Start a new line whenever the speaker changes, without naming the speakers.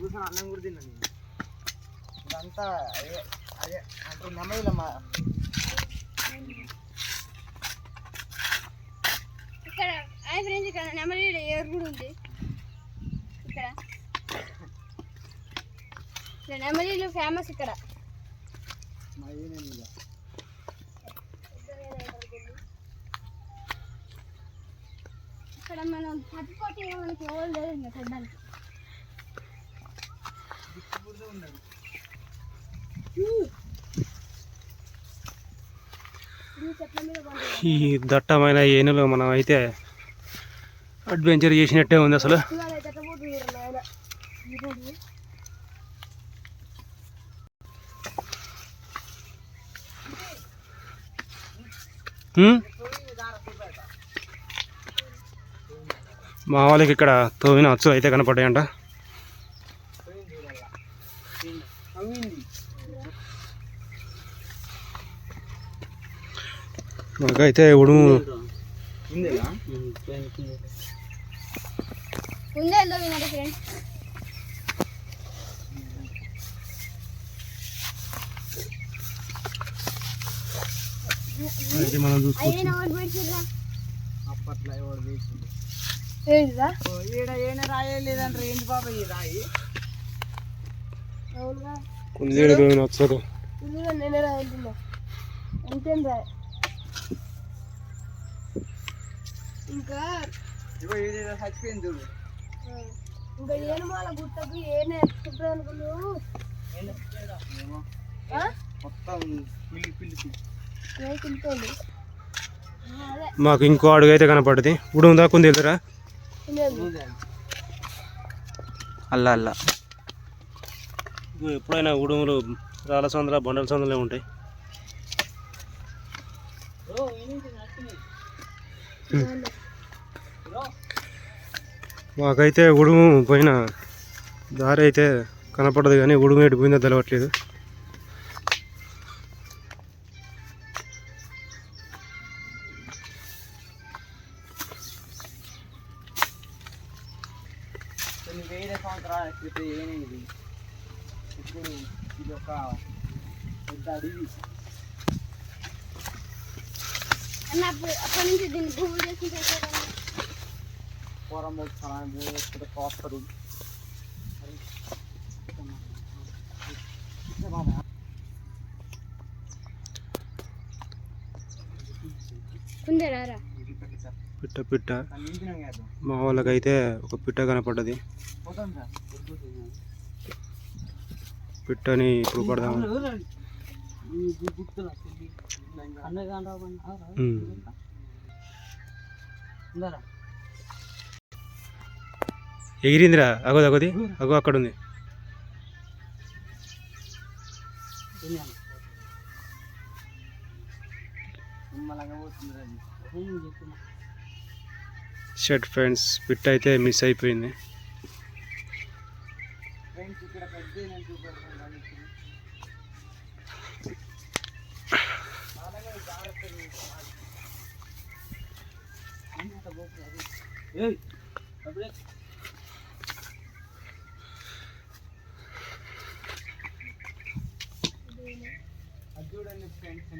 కూర్చొని అన్నం కూడా తిన్నాను నేను. ఇదంతా అదే అదే అంటే నెమ్మదిలమ్మా
ఇక్కడ హాయ్ ఫ్రెండ్స్ ఇక్కడ నెమలి ఏరు కూడా ఉంది. ఇక్కడ. ఇక్కడ నెమలీలు ఫేమస్ ఇక్కడ.
మా
ఇక్కడ మనం పట్టుకోటి మనకి ఎవరు లేదు ఇంకా
ఉన్నది
ఈ
దట్టమైన ఏనులో మనం అయితే అడ్వెంచర్ చేసినట్టే ఉంది అసలు. మా వాళ్ళకి ఇక్కడ తోవిన అచ్చు అయితే కనపడ్డాయంట.
వినండి ఫ్రెండ్స్.
అయితే మనం చూసుకోవచ్చు.
అప్పట్లో ఎవడు వేసింది
ఏంటిదా?
ఈడ ఏన రాయే లేదంటారు ఏంటి బాబా ఈ రాయి?
అచ్చు
ఇల్లుగా నేనే రాయంటున్నా అంతేం రా ఇంకా?
చచ్చిపోయింది
ఇంకా ఏనే ఏ
మాకు ఇంకో అడుగు అయితే కనపడ్డది ఉడుము దాకా కుందేలురా
తినేది
అల్ల.
ఎప్పుడైనా ఉడుములు రాళ్ళ సందుల బండల సందులే ఉంటాయి? మాకైతే ఉడుము పోయిన దారి అయితే కనపడదు కానీ ఉడుము ఎటు పోయిందో తెలవట్లేదు.
వేరే సంవత్సరాల క్రితం ఏమైంది? ఇప్పుడు ఇది ఒక పెద్ద అడవి
అన్న అప్పుడు అప్పటి నుంచి దీన్ని భూములు
కోస్తారు
పిట్ట పిట్ట. మా వాళ్ళకైతే ఒక పిట్ట కనపడ్డది. పిట్టని ఇప్పుడు పడదాం. ఎగిరిందిరా. అగో అగోది. అగో అక్కడ ఉంది షర్ట్ ఫ్రెండ్స్ పిట్ట అయితే మిస్ అయిపోయింది.
ఫ్రెండ్స్ ఇక్కడ పెద్ద నేను చూపెడుతున్నాను ఇప్పుడు.